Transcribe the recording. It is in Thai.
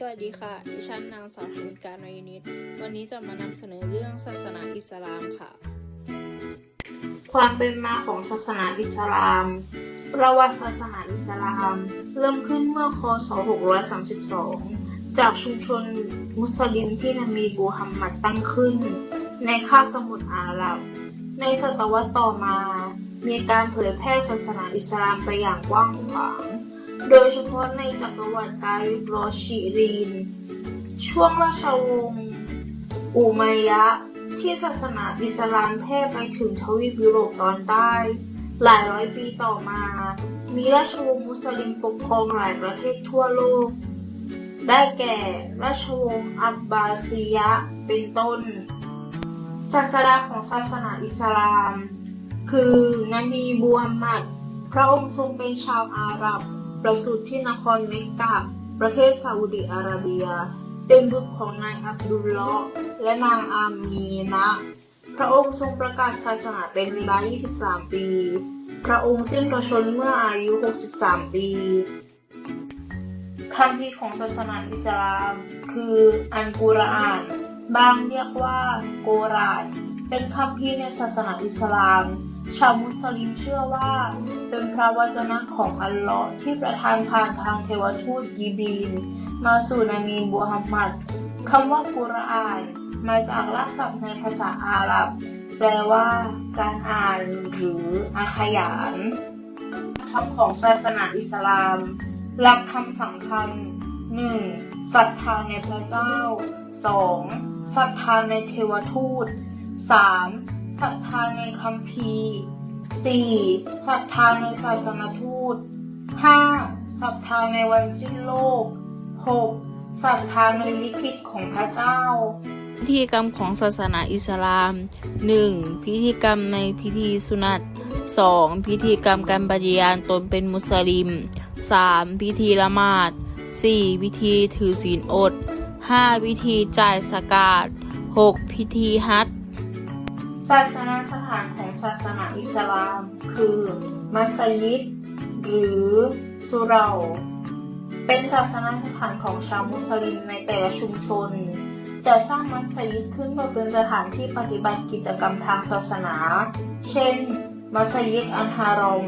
สวัสดีค่ะ ดิฉันนางสาวธนิการนอยนิตวันนี้จะมานำเสนอเรื่องศาสนาอิสลามค่ะ ความเป็นมาของศาสนาอิสลาม ประวัติศาสนาอิสลาม เริ่มขึ้นเมื่อคศ 632 จากชุมชนมุสลิมที่นบีบูฮัมมัดตั้งขึ้น ในคาบสมุทรอาหรับ ในศตวรรษต่อมา มีการเผยแพร่ศาสนาอิสลามไปอย่างกว้างขวาง โดยเฉพาะในจักรวรรดิการิบรอชีรีน ช่วงราชวงศ์อุมัยยะ ที่ศาสนาอิสลามแพร่ไปถึงทวีปยุโรปตอนใต้ หลายร้อยปีต่อมา มีราชวงศ์มุสลิมปกครองหลายประเทศทั่วโลก ได้แก่ ราชวงศ์อับบาซียะ เป็นต้น ศาสดาของศาสนาอิสลาม คือนบีบูฮัมมัด พระองค์ทรงเป็นชาวอาหรับ ประสูติที่นครเมกกะประเทศซาอุดิอาระเบีย เป็นบุตรของนายอับดุลเลาะห์และนางอามีนะ พระองค์ทรงประกาศศาสนาเป็นเวลา 23 ปี พระองค์สิ้นพระชนเมื่ออายุ 63 ปีคำพีร์ของศาสนาอิสลาม คืออันกุรอาน บางเรียกว่าโกราน เป็นคำพีในศาสนาอิสลาม ชาวมุสลิมเชื่อว่า เป็นพระวจนะของอัลลอฮ์ที่ประทานผ่านทางเทวทูตยิบีน มาสู่นบีบูฮัมมัดคำว่ากุรอานมาจากรากศัพท์ในภาษาอาหรับ แปลว่า การอ่านหรืออาขยานธรรมของศาสนาอิสลาม หลักธรรมสำคัญ 1. ศรัทธาในพระเจ้า 2. ศรัทธาในเทวทูต 3. ศรัทธาในคัมภีร์ 4. ศรัทธาในศาสนทูต 5. ศรัทธาในวันสิ้นโลก 6. ศรัทธาในลิขิตของพระเจ้า พิธีกรรมของศาสนาอิสลาม 1. พิธีกรรมในพิธีสุนัต 2. พิธีกรรมการปฏิญาณตนเป็นมุสลิม 3. พิธีละหมาด 4. พิธีถือศีลอด 5. พิธีจ่ายสกาด 6. พิธีฮัจ ศาสนสถานของศาสนาอิสลาม คือ มัสยิด หรือสุเรา เป็นศาสนสถานของชาวมุสลิมในแต่ละชุมชน จะสร้างมัสยิดขึ้นเพื่อเป็นสถานที่ปฏิบัติกิจกรรมทางศาสนา เช่น มัสยิดอันฮารอม